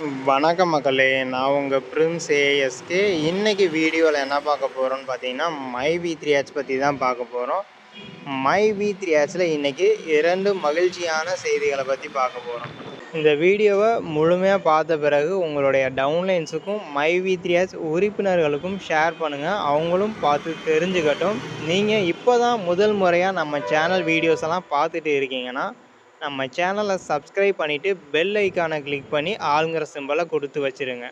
வணக்கம் மக்களே நான் உங்கள் பிரின்ஸ் ஏஎஸ்கே இன்றைக்கி வீடியோவில் என்ன பார்க்க போகிறோன்னு பார்த்தீங்கன்னா மை வி த்ரீ ஹெச் பற்றி தான் பார்க்க போகிறோம் மை வி த்ரீ ஹெச்சில் இன்றைக்கி இரண்டு மகிழ்ச்சியான செய்திகளை பற்றி பார்க்க போகிறோம் இந்த வீடியோவை முழுமையாக பார்த்த பிறகு உங்களுடைய டவுன்லைன்ஸுக்கும் மை வி த்ரீ ஹெச் உறுப்பினர்களுக்கும் ஷேர் பண்ணுங்கள் அவங்களும் பார்த்து தெரிஞ்சுக்கட்டும். நீங்கள் இப்போ தான் முதல் முறையாக நம்ம சேனல் வீடியோஸ் எல்லாம் பார்த்துட்டு இருக்கீங்கன்னா நம்ம சேனலை சப்ஸ்கிரைப் பண்ணிவிட்டு பெல் ஐக்கானை கிளிக் பண்ணி ஆளுங்கிற சிம்பலை கொடுத்து வச்சுருங்க.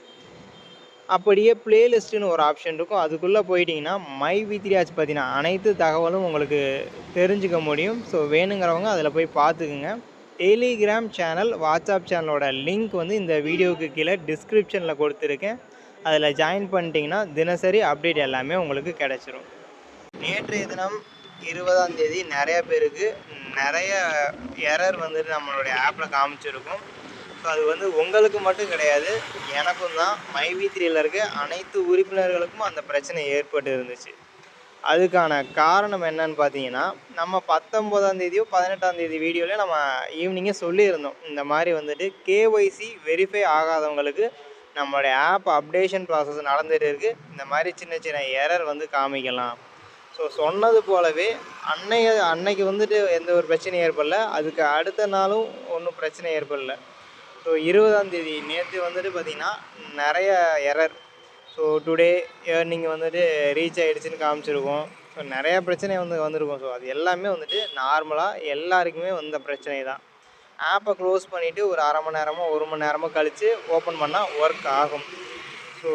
அப்படியே பிளேலிஸ்ட்டுன்னு ஒரு ஆப்ஷன் இருக்கும். அதுக்குள்ளே போயிட்டிங்கன்னா மை வித்ரியாஜ் பற்றின அனைத்து தகவலும் உங்களுக்கு தெரிஞ்சுக்க முடியும். ஸோ வேணுங்கிறவங்க அதில் போய் பார்த்துக்குங்க. டெலிகிராம் சேனல் வாட்ஸ்அப் சேனலோட லிங்க் வந்து இந்த வீடியோவுக்கு கீழே டிஸ்கிரிப்ஷனில் கொடுத்துருக்கேன். அதில் ஜாயின் பண்ணிட்டீங்கன்னா தினசரி அப்டேட் எல்லாமே உங்களுக்கு கிடச்சிரும். நேற்றைய தினம் இருபதாம் தேதி நிறையா பேருக்கு நிறைய எரர் வந்துட்டு நம்மளுடைய ஆப்பில் காமிச்சிருக்கும். ஸோ அது வந்து உங்களுக்கு மட்டும் கிடையாது எனக்கும் தான் மைவி த்ரீயில் இருக்க அனைத்து உறுப்பினர்களுக்கும் அந்த பிரச்சனை ஏற்பட்டு இருந்துச்சு. அதுக்கான காரணம் என்னன்னு பார்த்தீங்கன்னா நம்ம பத்தொம்போதாம் தேதியோ பதினெட்டாம் தேதி வீடியோவில் நம்ம ஈவினிங்கே சொல்லியிருந்தோம். இந்த மாதிரி வந்துட்டு கேஒய்சி வெரிஃபை ஆகாதவங்களுக்கு நம்மளுடைய ஆப் அப்டேஷன் ப்ராசஸ் நடந்துகிட்டு இருக்குது இந்த மாதிரி சின்ன சின்ன எரர் வந்து காமிக்கலாம். ஸோ சொன்னது போலவே அன்னைய அன்னைக்கு வந்துட்டு எந்த ஒரு பிரச்சனையும் ஏற்படல. அதுக்கு அடுத்த நாளும் ஒன்றும் பிரச்சனை ஏற்படல. ஸோ இருபதாம் தேதி நேற்று வந்துட்டு பார்த்திங்கன்னா நிறைய எரர் ஸோ டுடே ஏர்னிங் வந்துட்டு ரீச் ஆகிடுச்சின்னு காமிச்சிருக்கோம். ஸோ நிறையா பிரச்சனை வந்து வந்திருக்கும். ஸோ அது எல்லாமே வந்துட்டு நார்மலாக எல்லாருக்குமே வந்த பிரச்சனை தான். ஆப்பை க்ளோஸ் பண்ணிவிட்டு ஒரு அரை மணி நேரமோ ஒரு மணி நேரமோ கழித்து ஓப்பன் பண்ணால் ஒர்க் ஆகும். ஸோ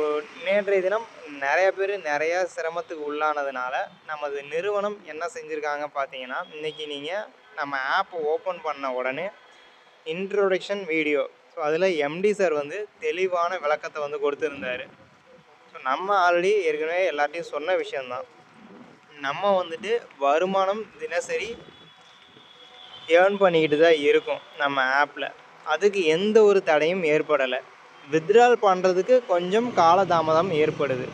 நேற்றைய தினம் நிறைய பேர் நிறையா சிரமத்துக்கு உள்ளானதுனால நமது நிறுவனம் என்ன செஞ்சுருக்காங்க பார்த்தீங்கன்னா இன்றைக்கி நீங்கள் நம்ம ஆப்பை ஓப்பன் பண்ண உடனே இன்ட்ரொடக்ஷன் வீடியோ ஸோ அதில் எம்டி சார் வந்து தெளிவான விளக்கத்தை வந்து கொடுத்துருந்தாரு. ஸோ நம்ம ஆல்ரெடி ஏற்கனவே எல்லார்ட்டையும் சொன்ன விஷயந்தான் நம்ம வந்துட்டு வருமானம் தினசரி ஏர்ன் பண்ணிக்கிட்டு தான் இருக்கும் நம்ம ஆப்பில் அதுக்கு எந்த ஒரு தடையும் ஏற்படலை. வித்ட்ரால் பண்ணுறதுக்கு கொஞ்சம் காலதாமதம் ஏற்படுது.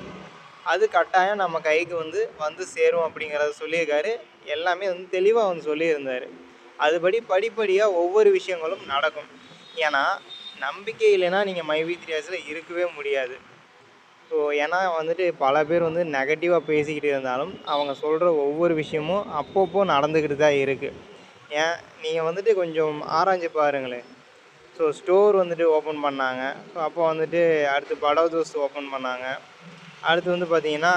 அது கட்டாயம் நம்ம கைக்கு வந்து வந்து சேரும் அப்படிங்கிறத சொல்லியிருக்காரு. எல்லாமே வந்து தெளிவாக வந்து சொல்லியிருந்தார். அதுபடி படிப்படியாக ஒவ்வொரு விஷயங்களும் நடக்கும். ஏன்னா நம்பிக்கை இல்லைன்னா நீங்கள் மைவி த்ரீ இருக்கவே முடியாது. ஸோ ஏன்னா வந்துட்டு பல பேர் வந்து நெகட்டிவாக பேசிக்கிட்டு இருந்தாலும் அவங்க சொல்கிற ஒவ்வொரு விஷயமும் அப்பப்போ நடந்துக்கிட்டு தான் இருக்குது ஏன் நீங்கள் வந்துட்டு கொஞ்சம் ஆராய்ஞ்சு பாருங்களேன். ஸோ ஸ்டோர் வந்துட்டு ஓப்பன் பண்ணாங்க. ஸோ அப்போ வந்துட்டு அடுத்து படவ தோஸ் ஓப்பன் பண்ணாங்க. அடுத்து வந்து பார்த்திங்கன்னா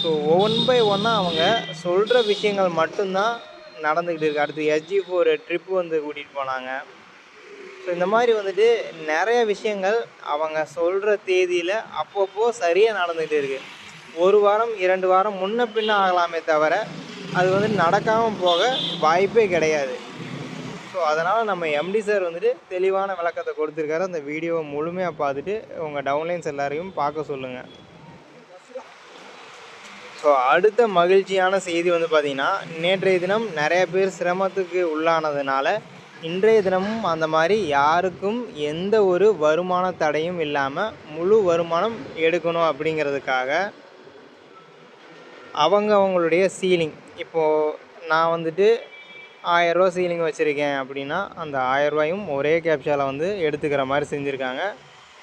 ஸோ ஒன் பை ஒன்னாக அவங்க சொல்கிற விஷயங்கள் மட்டும்தான் நடந்துக்கிட்டு இருக்குது அடுத்து எஸ்ஜி ஃபோர் ட்ரிப்பு வந்து கூட்டிகிட்டு போனாங்க. ஸோ இந்த மாதிரி வந்துட்டு நிறைய விஷயங்கள் அவங்க சொல்கிற தேதியில் அப்பப்போ சரியாக நடந்துகிட்டு இருக்குது ஒரு வாரம் இரண்டு வாரம் முன்ன பின்ன ஆகலாமே தவிர அது வந்து நடக்காமல் போக வாய்ப்பே கிடையாது. ஸோ அதனால் நம்ம எம்டி சார் வந்துட்டு தெளிவான விளக்கத்தை கொடுத்துருக்காரு. அந்த வீடியோவை முழுமையாக பார்த்துட்டு உங்கள் டவுன்லைன்ஸ் எல்லாரையும் பார்க்க சொல்லுங்கள் ஸோ அடுத்த மகிழ்ச்சியான செய்தி வந்து பார்த்திங்கன்னா நேற்றைய தினம் நிறைய பேர் சிரமத்துக்கு உள்ளானதுனால இன்றைய தினமும் அந்த மாதிரி யாருக்கும் எந்த ஒரு வருமான தடையும் இல்லாமல் முழு வருமானம் எடுக்கணும் அப்படிங்கிறதுக்காக அவங்க அவங்களுடைய சீலிங் இப்போது நான் வந்துட்டு ஆயரூவா சீலிங் வச்சுருக்கேன் அப்படின்னா அந்த ஆயரூவாயும் ஒரே கேப்ஷாவில் வந்து எடுத்துக்கிற மாதிரி செஞ்சுருக்காங்க.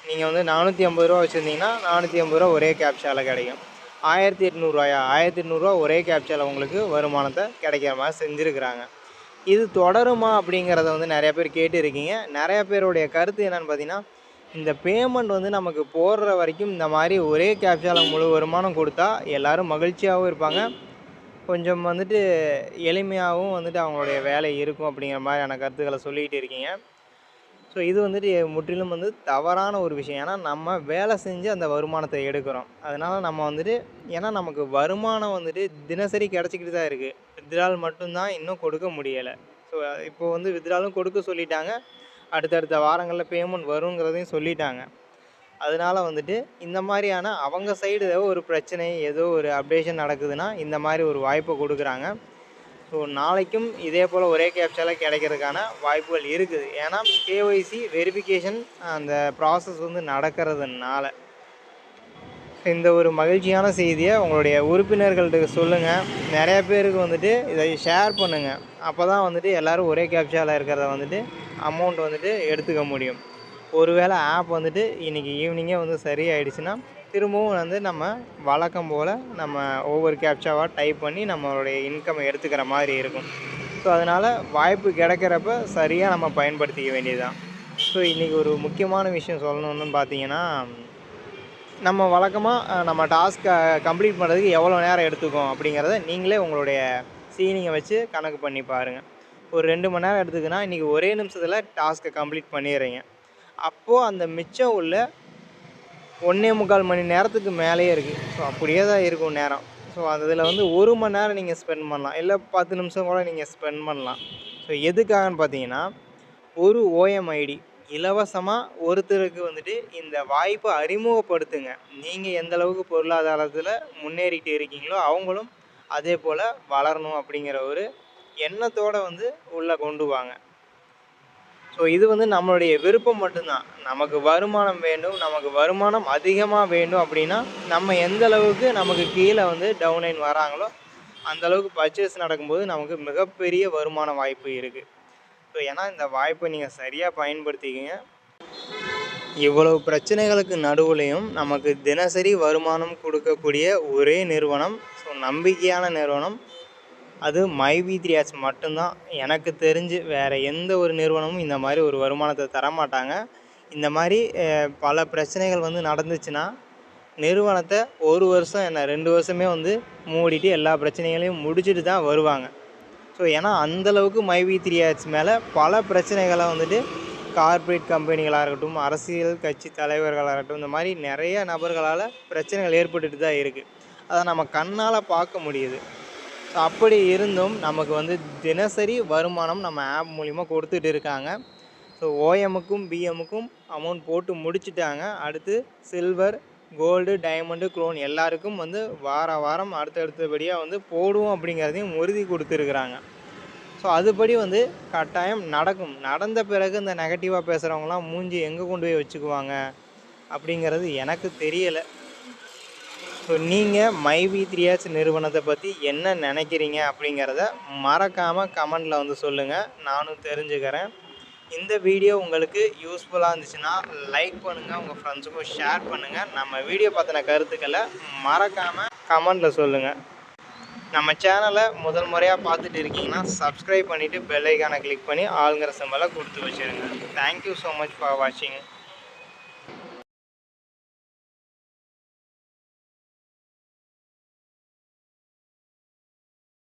நீங்கள் வந்து நானூற்றி ஐம்பது ரூபா வச்சுருந்தீங்கன்னா நானூற்றி ஐம்பது ரூபா ஒரே கேப்ஷாவில் கிடைக்கும். ஆயிரத்தி எட்நூறுவாயா ஆயிரத்தி எட்நூறுரூவா ஒரே கேப்ஷாவில் உங்களுக்கு வருமானத்தை கிடைக்கிற மாதிரி செஞ்சுருக்குறாங்க. இது தொடருமா அப்படிங்கிறத வந்து நிறைய பேர் கேட்டு இருக்கீங்க நிறைய பேருடைய கருத்து என்னென்னு பார்த்தீங்கன்னா இந்த பேமெண்ட் வந்து நமக்கு போடுற வரைக்கும் இந்த மாதிரி ஒரே கேப்ஷாவில் முழு வருமானம் கொடுத்தா எல்லோரும் மகிழ்ச்சியாகவும் இருப்பாங்க. கொஞ்சம் வந்துட்டு எளிமையாகவும் வந்துட்டு அவங்களுடைய வேலை இருக்கும் அப்படிங்கிற மாதிரியான கருத்துக்களை சொல்லிக்கிட்டு இருக்கீங்க. ஸோ இது வந்துட்டு முற்றிலும் வந்து தவறான ஒரு விஷயம். ஏன்னா நம்ம வேலை செஞ்சு அந்த வருமானத்தை எடுக்கிறோம். அதனால் நம்ம வந்துட்டு ஏன்னா நமக்கு வருமானம் வந்துட்டு தினசரி கிடச்சிக்கிட்டு தான் இருக்குது வித்ரால் மட்டும்தான் இன்னும் கொடுக்க முடியலை. ஸோ இப்போ வந்து வித்ராலும் கொடுக்க சொல்லிட்டாங்க. அடுத்தடுத்த வாரங்களில் பேமெண்ட் வருங்கிறதையும் சொல்லிட்டாங்க. அதனால வந்துட்டு இந்த மாதிரியான அவங்க சைடு ஏதோ ஒரு பிரச்சனை ஏதோ ஒரு அப்டேஷன் நடக்குதுன்னா இந்த மாதிரி ஒரு வாய்ப்பை கொடுக்குறாங்க. ஸோ நாளைக்கும் இதே போல் ஒரே கேப்சாவில் கிடைக்கிறதுக்கான வாய்ப்புகள் இருக்குது. ஏன்னா கேஒய்சி வெரிஃபிகேஷன் அந்த ப்ராசஸ் வந்து நடக்கிறதுனால. இந்த ஒரு மகிழ்ச்சியான செய்தியை உங்களுடைய உறுப்பினர்கள்ட்ட சொல்லுங்கள் நிறைய பேருக்கு வந்துட்டு இதை ஷேர் பண்ணுங்கள் அப்போ தான் வந்துட்டு எல்லோரும் ஒரே கேப்சாவில் இருக்கிறத வந்துட்டு அமௌண்ட் வந்துட்டு எடுத்துக்க முடியும். ஒருவேளை ஆப் வந்துட்டு இன்றைக்கி ஈவினிங்கே வந்து சரியாயிடுச்சுன்னா திரும்பவும் வந்து நம்ம வழக்கம் போல் நம்ம ஒவ்வொரு கேப்சாவாக டைப் பண்ணி நம்மளுடைய இன்கம் எடுத்துக்கிற மாதிரி இருக்கும். ஸோ அதனால் வாய்ப்பு கிடைக்கிறப்ப சரியாக நம்ம பயன்படுத்திக்க வேண்டியதுதான். ஸோ இன்றைக்கி ஒரு முக்கியமான விஷயம் சொல்லணும்னு பார்த்தீங்கன்னா நம்ம வழக்கமாக நம்ம டாஸ்க்கை கம்ப்ளீட் பண்ணுறதுக்கு எவ்வளோ நேரம் எடுத்துக்கும் அப்படிங்கிறத நீங்களே உங்களுடைய சீனிங்கை வச்சு கணக்கு பண்ணி பாருங்கள் ஒரு ரெண்டு மணி நேரம் எடுத்துக்குன்னா இன்றைக்கி ஒரே நிமிஷத்தில் டாஸ்க்கை கம்ப்ளீட் பண்ணிடுறீங்க. அப்போது அந்த மிச்சம் உள்ள ஒன்றே முக்கால் மணி நேரத்துக்கு மேலேயே இருக்குது ஸோ அப்படியே தான் இருக்கும் நேரம். ஸோ அதில் வந்து ஒரு மணி நேரம் நீங்கள் ஸ்பெண்ட் பண்ணலாம். இல்லை பத்து நிமிஷம் கூட நீங்கள் ஸ்பெண்ட் பண்ணலாம். ஸோ எதுக்காகன்னு பார்த்தீங்கன்னா ஒரு ஓஎம்ஐடி இலவசமாக ஒருத்தருக்கு வந்துட்டு இந்த வாய்ப்பை அறிமுகப்படுத்துங்க. நீங்கள் எந்த அளவுக்கு பொருளாதாரத்தில் முன்னேறிட்டு இருக்கீங்களோ அவங்களும் அதே போல் வளரணும் அப்படிங்கிற ஒரு எண்ணத்தோடு வந்து உள்ளே கொண்டு வாங்க. ஸோ இது வந்து நம்மளுடைய விருப்பம் மட்டும்தான். நமக்கு வருமானம் வேண்டும் நமக்கு வருமானம் அதிகமாக வேண்டும் அப்படின்னா நம்ம எந்த அளவுக்கு நமக்கு கீழே வந்து டவுன்லைன் வராங்களோ அந்த அளவுக்கு பர்ச்சேஸ் நடக்கும்போது நமக்கு மிகப்பெரிய வருமான வாய்ப்பு இருக்குது ஸோ ஏன்னா இந்த வாய்ப்பை நீங்கள் சரியாக பயன்படுத்திக்கிங்க. இவ்வளவு பிரச்சனைகளுக்கு நடுவுலையும் நமக்கு தினசரி வருமானம் கொடுக்கக்கூடிய ஒரே நிறுவனம் ஸோ நம்பிக்கையான நிறுவனம் அது மை வி த்ரீ மட்டும்தான். எனக்கு தெரிஞ்சு வேறு எந்த ஒரு நிறுவனமும் இந்த மாதிரி ஒரு வருமானத்தை தரமாட்டாங்க. இந்த மாதிரி பல பிரச்சனைகள் வந்து நடந்துச்சுன்னா நிறுவனத்தை ஒரு வருஷம் என்ன ரெண்டு வருஷமே வந்து மூடிட்டு எல்லா பிரச்சனைகளையும் முடிச்சுட்டு தான் வருவாங்க. ஸோ ஏன்னா அந்தளவுக்கு மை வி த்ரீ ஆர்ட்ஸ் மேலே பல பிரச்சனைகளை வந்துட்டு கார்ப்பரேட் கம்பெனிகளாக இருக்கட்டும் அரசியல் கட்சி தலைவர்களாக இருக்கட்டும் இந்த மாதிரி நிறைய நபர்களால் பிரச்சனைகள் ஏற்பட்டுட்டு தான் இருக்குது அதை நம்ம கண்ணால் பார்க்க முடியுது. அப்படி இருந்தும் நமக்கு வந்து தினசரி வருமானம் நம்ம ஆப் மூலிமா கொடுத்துட்டு இருக்காங்க. ஸோ ஓஎம்முக்கும் பிஎம்முக்கும் அமௌண்ட் போட்டு முடிச்சிட்டாங்க. அடுத்து சில்வர் கோல்டு டைமண்டு க்ளோன் எல்லாருக்கும் வந்து வார வாரம் அடுத்தடுத்தபடியாக வந்து போடுவோம் அப்படிங்கிறதையும் உறுதி கொடுத்துருக்குறாங்க. ஸோ அதுபடி வந்து கட்டாயம் நடக்கும். நடந்த பிறகு இந்த நெகட்டிவாக பேசுகிறவங்களாம் மூஞ்சி எங்கே கொண்டு போய் வச்சுக்குவாங்க அப்படிங்கிறது எனக்கு தெரியலை. ஸோ நீங்கள் மைவி த்ரியாஸ் நிறுவனத்தை பற்றி என்ன நினைக்கிறீங்க அப்படிங்கிறத மறக்காமல் கமெண்டில் வந்து சொல்லுங்கள் நானும் தெரிஞ்சுக்கிறேன். இந்த வீடியோ உங்களுக்கு யூஸ்ஃபுல்லாக இருந்துச்சுன்னா லைக் பண்ணுங்கள் உங்கள் ஃப்ரெண்ட்ஸுக்கும் ஷேர் பண்ணுங்கள் நம்ம வீடியோ பற்றின கருத்துக்களை மறக்காமல் கமெண்டில் சொல்லுங்கள் நம்ம சேனலை முதல் முறையாக பார்த்துட்டு இருக்கீங்கன்னா சப்ஸ்கிரைப் பண்ணிவிட்டு பெல்லைக்கானை கிளிக் பண்ணி ஆளுங்கிற சிம்பலை கொடுத்து வச்சுருங்க. தேங்க்யூ ஸோ மச் ஃபார் வாட்சிங்